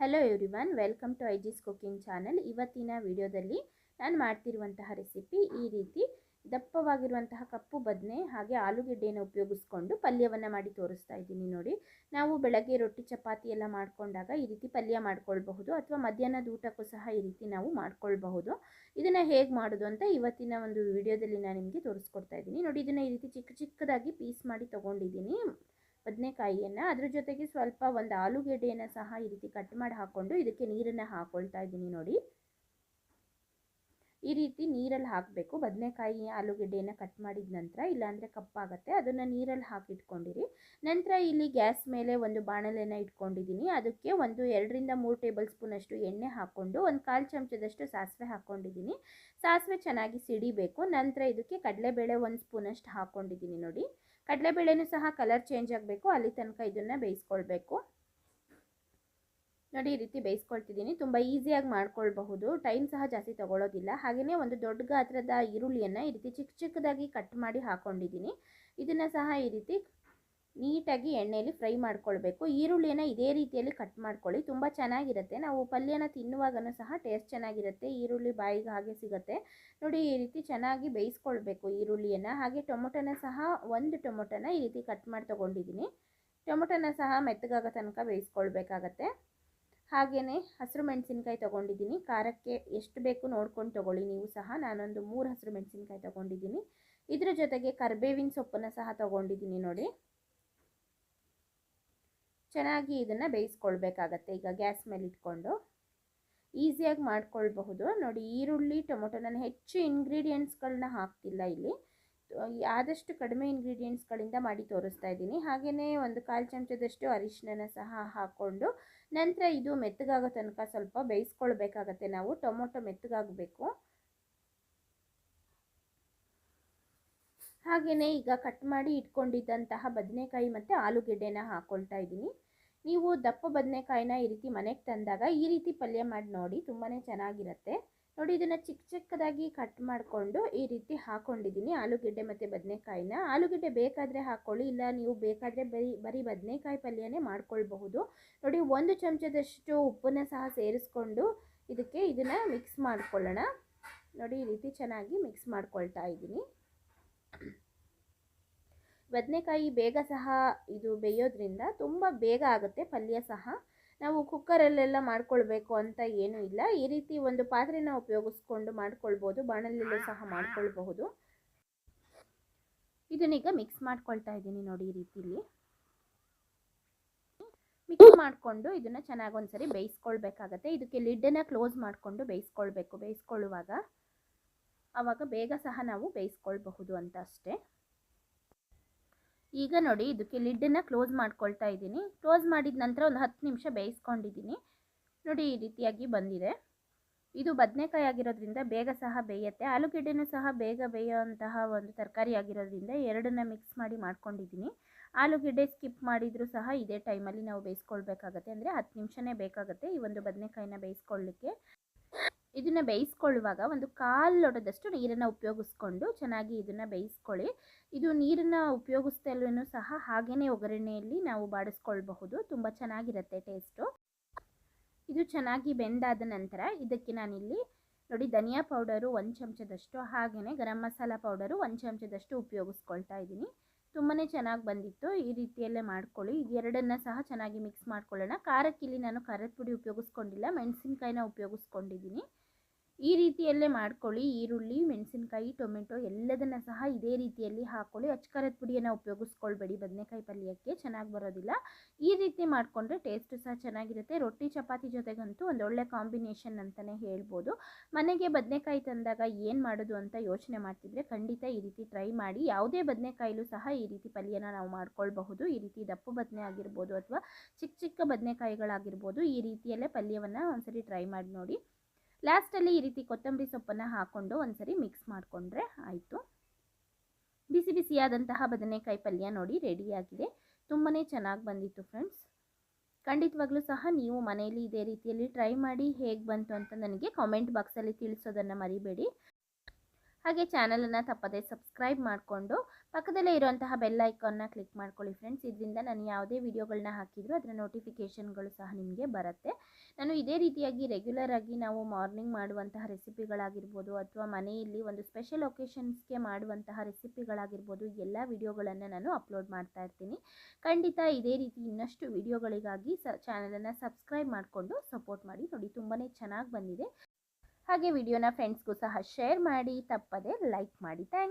Hello everyone welcome to ಐಜಿಸ್ cooking channel ಇವತ್ತಿನ ವಿಡಿಯೋದಲ್ಲಿ ನಾನು ಮಾಡ್ತಿರುವಂತಹ ರೆಸಿಪಿ ಈ ರೀತಿ ದಪ್ಪವಾಗಿರುವಂತಹ ಕಪ್ಪು ಬದನೆ ಹಾಗೆ ಆಲೂಗೆಡ್ಡೆಯನ್ನು ಉಪಯೋಗಿಸ್ಕೊಂಡು ಪಲ್ಯವನ್ನು ಮಾಡಿ ತೋರಿಸ್ತಾ ಇದ್ದೀನಿ ನೋಡಿ. ನಾವು ಬೆಳಗ್ಗೆ ರೊಟ್ಟಿ, ಚಪಾತಿ ಎಲ್ಲ ಮಾಡಿಕೊಂಡಾಗ ಈ ರೀತಿ ಪಲ್ಯ ಮಾಡ್ಕೊಳ್ಬಹುದು ಅಥವಾ ಮಧ್ಯಾಹ್ನದ ಊಟಕ್ಕೂ ಸಹ ಈ ರೀತಿ ನಾವು ಮಾಡ್ಕೊಳ್ಬಹುದು. ಇದನ್ನು ಹೇಗೆ ಮಾಡೋದು ಅಂತ ಇವತ್ತಿನ ಒಂದು ವಿಡಿಯೋದಲ್ಲಿ ನಾನು ನಿಮಗೆ ತೋರಿಸ್ಕೊಡ್ತಾ ಇದ್ದೀನಿ. ನೋಡಿ, ಇದನ್ನು ಈ ರೀತಿ ಚಿಕ್ಕ ಚಿಕ್ಕದಾಗಿ ಪೀಸ್ ಮಾಡಿ ತೊಗೊಂಡಿದ್ದೀನಿ. ಬದನೆಕಾಯಿಯನ್ನು ಅದ್ರ ಜೊತೆಗೆ ಸ್ವಲ್ಪ ಒಂದು ಆಲೂಗೆಡ್ಡೆಯನ್ನು ಸಹ ಈ ರೀತಿ ಕಟ್ ಮಾಡಿ ಹಾಕ್ಕೊಂಡು ಇದಕ್ಕೆ ನೀರನ್ನು ಹಾಕ್ಕೊಳ್ತಾ ಇದ್ದೀನಿ ನೋಡಿ. ಈ ರೀತಿ ನೀರಲ್ಲಿ ಹಾಕಬೇಕು. ಬದನೆಕಾಯಿ ಆಲೂಗೆಡ್ಡೆಯನ್ನು ಕಟ್ ಮಾಡಿದ ನಂತರ ಇಲ್ಲಾಂದರೆ ಕಪ್ಪಾಗುತ್ತೆ ಅದನ್ನು ನೀರಲ್ಲಿ ಹಾಕಿಟ್ಕೊಂಡಿರಿ. ನಂತರ ಇಲ್ಲಿ ಗ್ಯಾಸ್ ಮೇಲೆ ಒಂದು ಬಾಣಲೆಯನ್ನು ಇಟ್ಕೊಂಡಿದ್ದೀನಿ ಅದಕ್ಕೆ ಒಂದು ಎರಡರಿಂದ ಮೂರು ಟೇಬಲ್ ಸ್ಪೂನಷ್ಟು ಎಣ್ಣೆ ಹಾಕ್ಕೊಂಡು ಒಂದು ಕಾಲು ಚಮಚದಷ್ಟು ಸಾಸಿವೆ ಹಾಕ್ಕೊಂಡಿದ್ದೀನಿ ಸಾಸಿವೆ ಚೆನ್ನಾಗಿ ಸಿಡಿಬೇಕು. ನಂತರ ಇದಕ್ಕೆ ಕಡಲೆಬೇಳೆ ಒಂದು ಸ್ಪೂನಷ್ಟು ಹಾಕ್ಕೊಂಡಿದ್ದೀನಿ ನೋಡಿ. ಕಡಲೆಬೇಳೆನೂ ಸಹ ಕಲರ್ ಚೇಂಜ್ ಆಗಬೇಕು. ಅಲ್ಲಿ ತನಕ ಇದನ್ನು ಬೇಯಿಸ್ಕೊಳ್ಬೇಕು. ನೋಡಿ, ಈ ರೀತಿ ಬೇಯಿಸ್ಕೊಳ್ತಿದ್ದೀನಿ. ತುಂಬ ಈಸಿಯಾಗಿ ಮಾಡ್ಕೊಳ್ಬಹುದು. ಟೈಮ್ ಸಹ ಜಾಸ್ತಿ ತೊಗೊಳೋದಿಲ್ಲ. ಹಾಗೆಯೇ ಒಂದು ದೊಡ್ಡ ಗಾತ್ರದ ಈರುಳ್ಳಿಯನ್ನು ಈ ರೀತಿ ಚಿಕ್ಕ ಚಿಕ್ಕದಾಗಿ ಕಟ್ ಮಾಡಿ ಹಾಕ್ಕೊಂಡಿದ್ದೀನಿ ಇದನ್ನು ಸಹ ಈ ರೀತಿ ನೀಟಾಗಿ ಎಣ್ಣೆಯಲ್ಲಿ ಫ್ರೈ ಮಾಡ್ಕೊಳ್ಬೇಕು. ಈರುಳ್ಳಿಯನ್ನು ಇದೇ ರೀತಿಯಲ್ಲಿ ಕಟ್ ಮಾಡ್ಕೊಳ್ಳಿ. ತುಂಬ ಚೆನ್ನಾಗಿರುತ್ತೆ. ನಾವು ಪಲ್ಯನ ತಿನ್ನುವಾಗನೂ ಸಹ ಟೇಸ್ಟ್ ಚೆನ್ನಾಗಿರುತ್ತೆ. ಈರುಳ್ಳಿ ಬಾಯಿಗೆ ಹಾಗೆ ಸಿಗುತ್ತೆ. ನೋಡಿ, ಈ ರೀತಿ ಚೆನ್ನಾಗಿ ಬೇಯಿಸ್ಕೊಳ್ಬೇಕು ಈರುಳ್ಳಿಯನ್ನು. ಹಾಗೆ ಟೊಮೊಟೊನ ಸಹ ಒಂದು ಟೊಮೊಟೊನ ಈ ರೀತಿ ಕಟ್ ಮಾಡಿ ತೊಗೊಂಡಿದ್ದೀನಿ. ಟೊಮೊಟೊನ ಸಹ ಮೆತ್ತಗಾಗೋ ತನಕ ಬೇಯಿಸ್ಕೊಳ್ಬೇಕಾಗತ್ತೆ. ಹಾಗೆಯೇ ಹಸಿರು ಮೆಣಸಿನ್ಕಾಯಿ ತೊಗೊಂಡಿದ್ದೀನಿ. ಖಾರಕ್ಕೆ ಎಷ್ಟು ಬೇಕು ನೋಡ್ಕೊಂಡು ತೊಗೊಳ್ಳಿ ನೀವು ಸಹ. ನಾನೊಂದು ಮೂರು ಹಸಿರು ಮೆಣಸಿನ್ಕಾಯಿ ತೊಗೊಂಡಿದ್ದೀನಿ. ಇದರ ಜೊತೆಗೆ ಕರ್ಬೇವಿನ ಸೊಪ್ಪನ್ನು ಸಹ ತೊಗೊಂಡಿದ್ದೀನಿ ನೋಡಿ. ಚೆನ್ನಾಗಿ ಇದನ್ನು ಬೇಯಿಸ್ಕೊಳ್ಬೇಕಾಗತ್ತೆ. ಈಗ ಗ್ಯಾಸ್ ಮೇಲೆ ಇಟ್ಕೊಂಡು ಈಸಿಯಾಗಿ ಮಾಡ್ಕೊಳ್ಬಹುದು. ನೋಡಿ, ಈರುಳ್ಳಿ, ಟೊಮೊಟೊ, ನಾನು ಹೆಚ್ಚು ಇಂಗ್ರೀಡಿಯೆಂಟ್ಸ್ಗಳನ್ನ ಹಾಕ್ತಿಲ್ಲ ಇಲ್ಲಿ. ಆದಷ್ಟು ಕಡಿಮೆ ಇಂಗ್ರೀಡಿಯೆಂಟ್ಸ್ಗಳಿಂದ ಮಾಡಿ ತೋರಿಸ್ತಾ ಇದ್ದೀನಿ. ಹಾಗೆಯೇ ಒಂದು ಕಾಲು ಚಮಚದಷ್ಟು ಅರಿಶಿನ ಸಹ ಹಾಕ್ಕೊಂಡು ನಂತರ ಇದು ಮೆತ್ತಗಾಗೋ ತನಕ ಸ್ವಲ್ಪ ಬೇಯಿಸ್ಕೊಳ್ಬೇಕಾಗತ್ತೆ. ನಾವು ಟೊಮೊಟೊ ಮೆತ್ತಗಾಗಬೇಕು. ಹಾಗೆಯೇ ಈಗ ಕಟ್ ಮಾಡಿ ಇಟ್ಕೊಂಡಿದ್ದಂತಹ ಬದನೆಕಾಯಿ ಮತ್ತು ಆಲೂಗೆಡ್ಡೆನ ಹಾಕ್ಕೊಳ್ತಾ ಇದ್ದೀನಿ. ನೀವು ದಪ್ಪ ಬದನೆಕಾಯಿನ ಈ ರೀತಿ ಮನೆಗೆ ತಂದಾಗ ಈ ರೀತಿ ಪಲ್ಯ ಮಾಡಿ ನೋಡಿ ತುಂಬಾ ಚೆನ್ನಾಗಿರುತ್ತೆ. ನೋಡಿ, ಇದನ್ನು ಚಿಕ್ಕ ಚಿಕ್ಕದಾಗಿ ಕಟ್ ಮಾಡಿಕೊಂಡು ಈ ರೀತಿ ಹಾಕ್ಕೊಂಡಿದ್ದೀನಿ ಆಲೂಗೆಡ್ಡೆ ಮತ್ತು ಬದನೆಕಾಯಿನ. ಆಲೂಗೆಡ್ಡೆ ಬೇಕಾದರೆ ಹಾಕ್ಕೊಳ್ಳಿ ಇಲ್ಲ ನೀವು ಬೇಕಾದರೆ ಬರೀ ಬರೀ ಬದನೆಕಾಯಿ ಪಲ್ಯನೇ ಮಾಡ್ಕೊಳ್ಬಹುದು. ನೋಡಿ, ಒಂದು ಚಮಚದಷ್ಟು ಉಪ್ಪನ್ನು ಸಹ ಸೇರಿಸ್ಕೊಂಡು ಇದಕ್ಕೆ ಇದನ್ನು ಮಿಕ್ಸ್ ಮಾಡ್ಕೊಳ್ಳೋಣ. ನೋಡಿ, ಈ ರೀತಿ ಚೆನ್ನಾಗಿ ಮಿಕ್ಸ್ ಮಾಡ್ಕೊಳ್ತಾ ಇದ್ದೀನಿ. ಬದನೆಕಾಯಿ ಬೇಗ ಸಹ ಇದು ಬೇಯೋದ್ರಿಂದ ತುಂಬ ಬೇಗ ಆಗುತ್ತೆ ಪಲ್ಯ ಸಹ. ನಾವು ಕುಕ್ಕರಲ್ಲೆಲ್ಲ ಮಾಡ್ಕೊಳ್ಬೇಕು ಅಂತ ಏನೂ ಇಲ್ಲ. ಈ ರೀತಿ ಒಂದು ಪಾತ್ರೆನ ಉಪಯೋಗಿಸ್ಕೊಂಡು ಮಾಡ್ಕೊಳ್ಬೋದು, ಬಾಣಲೆಲ್ಲೂ ಸಹ ಮಾಡ್ಕೊಳ್ಬಹುದು. ಇದನ್ನೀಗ ಮಿಕ್ಸ್ ಮಾಡ್ಕೊಳ್ತಾ ಇದ್ದೀನಿ ನೋಡಿ ಈ ರೀತಿಲಿ. ಮಿಕ್ಸ್ ಮಾಡಿಕೊಂಡು ಇದನ್ನು ಚೆನ್ನಾಗಿ ಒಂದ್ಸರಿ ಬೇಯಿಸ್ಕೊಳ್ಬೇಕಾಗತ್ತೆ. ಇದಕ್ಕೆ ಲಿಡ್ಡನ್ನು ಕ್ಲೋಸ್ ಮಾಡಿಕೊಂಡು ಬೇಯಿಸ್ಕೊಳ್ಬೇಕು, ಬೇಯಿಸ್ಕೊಳ್ಳುವಾಗ. ಆವಾಗ ಬೇಗ ಸಹ ನಾವು ಬೇಯಿಸ್ಕೊಳ್ಬಹುದು ಅಂತ ಅಷ್ಟೇ. ಈಗ ನೋಡಿ ಇದಕ್ಕೆ ಲಿಡ್ಡನ್ನು ಕ್ಲೋಸ್ ಮಾಡ್ಕೊಳ್ತಾ ಇದ್ದೀನಿ. ಕ್ಲೋಸ್ ಮಾಡಿದ ನಂತರ ಒಂದು ಹತ್ತು ನಿಮಿಷ ಬೇಯಿಸ್ಕೊಂಡಿದ್ದೀನಿ. ನೋಡಿ ಈ ರೀತಿಯಾಗಿ ಬಂದಿದೆ. ಇದು ಬದನೆಕಾಯಿ ಆಗಿರೋದ್ರಿಂದ ಬೇಗ ಸಹ ಬೇಯುತ್ತೆ. ಆಲೂಗೆಡ್ಡೆನೂ ಸಹ ಬೇಗ ಬೇಯುವಂತಹ ಒಂದು ತರಕಾರಿ ಆಗಿರೋದ್ರಿಂದ ಎರಡನ್ನ ಮಿಕ್ಸ್ ಮಾಡಿ ಮಾಡ್ಕೊಂಡಿದ್ದೀನಿ. ಆಲೂಗೆಡ್ಡೆ ಸ್ಕಿಪ್ ಮಾಡಿದರೂ ಸಹ ಇದೇ ಟೈಮಲ್ಲಿ ನಾವು ಬೇಯಿಸ್ಕೊಳ್ಬೇಕಾಗತ್ತೆ. ಅಂದರೆ ಹತ್ತು ನಿಮಿಷನೇ ಬೇಕಾಗುತ್ತೆ ಈ ಒಂದು ಬದನೆಕಾಯಿನ ಬೇಯಿಸ್ಕೊಳ್ಳಿಕ್ಕೆ. ಇದನ್ನು ಬೇಯಿಸ್ಕೊಳ್ಳುವಾಗ ಒಂದು ಕಾಲು ಲೋಟದಷ್ಟು ನೀರನ್ನು ಉಪಯೋಗಿಸ್ಕೊಂಡು ಚೆನ್ನಾಗಿ ಇದನ್ನು ಬೇಯಿಸ್ಕೊಳ್ಳಿ. ಇದು ನೀರನ್ನು ಉಪಯೋಗಿಸ್ತಲ್ಲೂ ಸಹ ಹಾಗೆಯೇ ಒಗ್ಗರಣೆಯಲ್ಲಿ ನಾವು ಬಾಡಿಸ್ಕೊಳ್ಬಹುದು. ತುಂಬ ಚೆನ್ನಾಗಿರುತ್ತೆ ಟೇಸ್ಟು. ಇದು ಚೆನ್ನಾಗಿ ಬೆಂದಾದ ನಂತರ ಇದಕ್ಕೆ ನಾನಿಲ್ಲಿ ನೋಡಿ ಧನಿಯಾ ಪೌಡರು ಒಂದು ಚಮಚದಷ್ಟು ಹಾಗೆಯೇ ಗರಂ ಮಸಾಲ ಪೌಡರು ಒಂದು ಚಮಚದಷ್ಟು ಉಪಯೋಗಿಸ್ಕೊಳ್ತಾ ಇದ್ದೀನಿ. ತುಂಬಾ ಚೆನ್ನಾಗಿ ಬಂದಿತ್ತು. ಈ ರೀತಿಯಲ್ಲೇ ಮಾಡ್ಕೊಳ್ಳಿ. ಎರಡನ್ನು ಸಹ ಚೆನ್ನಾಗಿ ಮಿಕ್ಸ್ ಮಾಡ್ಕೊಳ್ಳೋಣ. ಖಾರಕ್ಕಿಲ್ಲಿ ನಾನು ಖಾರದ ಪುಡಿ ಉಪಯೋಗಿಸ್ಕೊಂಡಿಲ್ಲ. ಮೆಣಸಿನ್ಕಾಯಿನ ಉಪಯೋಗಿಸ್ಕೊಂಡಿದ್ದೀನಿ. ಈ ರೀತಿಯಲ್ಲೇ ಮಾಡ್ಕೊಳ್ಳಿ. ಈರುಳ್ಳಿ, ಮೆಣಸಿನಕಾಯಿ, ಟೊಮೆಟೊ ಎಲ್ಲದನ್ನು ಸಹ ಇದೇ ರೀತಿಯಲ್ಲಿ ಹಾಕ್ಕೊಳ್ಳಿ ಅಚ್ಕಾರದ ಪುಡಿಯನ್ನು ಉಪಯೋಗಿಸ್ಕೊಳ್ಬೇಡಿ. ಬದನೆಕಾಯಿ ಪಲ್ಯಕ್ಕೆ ಚೆನ್ನಾಗಿ ಬರೋದಿಲ್ಲ. ಈ ರೀತಿ ಮಾಡಿಕೊಂಡ್ರೆ ಟೇಸ್ಟು ಸಹ ಚೆನ್ನಾಗಿರುತ್ತೆ. ರೊಟ್ಟಿ, ಚಪಾತಿ ಜೊತೆಗಂತೂ ಒಂದು ಒಳ್ಳೆ ಕಾಂಬಿನೇಷನ್ ಅಂತಲೇ ಹೇಳ್ಬೋದು. ಮನೆಗೆ ಬದನೆಕಾಯಿ ತಂದಾಗ ಏನು ಮಾಡೋದು ಅಂತ ಯೋಚನೆ ಮಾಡ್ತಿದ್ರೆ ಖಂಡಿತ ಈ ರೀತಿ ಟ್ರೈ ಮಾಡಿ. ಯಾವುದೇ ಬದನೆಕಾಯಿಲೂ ಸಹ ಈ ರೀತಿ ಪಲ್ಯನ ನಾವು ಮಾಡ್ಕೊಳ್ಬಹುದು. ಈ ರೀತಿ ದಪ್ಪು ಬದನೆ ಆಗಿರ್ಬೋದು ಅಥವಾ ಚಿಕ್ಕ ಚಿಕ್ಕ ಬದನೆಕಾಯಿಗಳಾಗಿರ್ಬೋದು. ಈ ರೀತಿಯಲ್ಲೇ ಪಲ್ಯವನ್ನು ಒಂದ್ಸರಿ ಟ್ರೈ ಮಾಡಿ ನೋಡಿ. ಲಾಸ್ಟಲ್ಲಿ ಈ ರೀತಿ ಕೊತ್ತಂಬರಿ ಸೊಪ್ಪನ್ನು ಹಾಕ್ಕೊಂಡು ಒಂದ್ಸರಿ ಮಿಕ್ಸ್ ಮಾಡಿಕೊಂಡ್ರೆ ಆಯಿತು. ಬಿಸಿ ಬಿಸಿಯಾದಂತಹ ಬದನೆಕಾಯಿ ಪಲ್ಯ ನೋಡಿ ರೆಡಿಯಾಗಿದೆ ತುಂಬಾ ಚೆನ್ನಾಗಿ ಬಂದಿತ್ತು ಫ್ರೆಂಡ್ಸ್ ಖಂಡಿತವಾಗ್ಲೂ ಸಹ ನೀವು ಮನೆಯಲ್ಲಿ ಇದೇ ರೀತಿಯಲ್ಲಿ ಟ್ರೈ ಮಾಡಿ ಹೇಗೆ ಬಂತು ಅಂತ ನನಗೆ ಕಾಮೆಂಟ್ ಬಾಕ್ಸಲ್ಲಿ ತಿಳಿಸೋದನ್ನು ಮರಿಬೇಡಿ. ಹಾಗೆ ಚಾನಲನ್ನು ತಪ್ಪದೆ ಸಬ್ಸ್ಕ್ರೈಬ್ ಮಾಡಿಕೊಂಡು ಪಕ್ಕದಲ್ಲೇ ಇರುವಂತಹ ಬೆಲ್ ಐಕಾನ್ನ ಕ್ಲಿಕ್ ಮಾಡ್ಕೊಳ್ಳಿ ಫ್ರೆಂಡ್ಸ್ ಇದರಿಂದ ನಾನು ಯಾವುದೇ ವಿಡಿಯೋಗಳನ್ನ ಹಾಕಿದರೂ ಅದರ ನೋಟಿಫಿಕೇಷನ್ಗಳು ಸಹ ನಿಮಗೆ ಬರುತ್ತೆ. ನಾನು ಇದೇ ರೀತಿಯಾಗಿ ರೆಗ್ಯುಲರ್ ಆಗಿ ನಾವು ಮಾರ್ನಿಂಗ್ ಮಾಡುವಂತಹ ರೆಸಿಪಿಗಳಾಗಿರ್ಬೋದು ಅಥವಾ ಮನೆಯಲ್ಲಿ ಒಂದು ಸ್ಪೆಷಲ್ ಒಕೇಶನ್ಸ್ಗೆ ಮಾಡುವಂತಹ ರೆಸಿಪಿಗಳಾಗಿರ್ಬೋದು ಎಲ್ಲ ವಿಡಿಯೋಗಳನ್ನು ನಾನು ಅಪ್ಲೋಡ್ ಮಾಡ್ತಾ ಇರ್ತೀನಿ. ಖಂಡಿತ ಇದೇ ರೀತಿ ಇನ್ನಷ್ಟು ವಿಡಿಯೋಗಳಿಗಾಗಿ ಸ ಚಾನಲನ್ನು ಸಬ್ಸ್ಕ್ರೈಬ್ ಮಾಡಿಕೊಂಡು ಸಪೋರ್ಟ್ ಮಾಡಿ. ನೋಡಿ ತುಂಬಾ ಚೆನ್ನಾಗಿ ಬಂದಿದೆ. ಹಾಗೆ ವಿಡಿಯೋನ ಫ್ರೆಂಡ್ಸ್ಗೂ ಸಹ ಶೇರ್ ಮಾಡಿ ತಪ್ಪದೆ ಲೈಕ್ ಮಾಡಿ. ಥ್ಯಾಂಕ್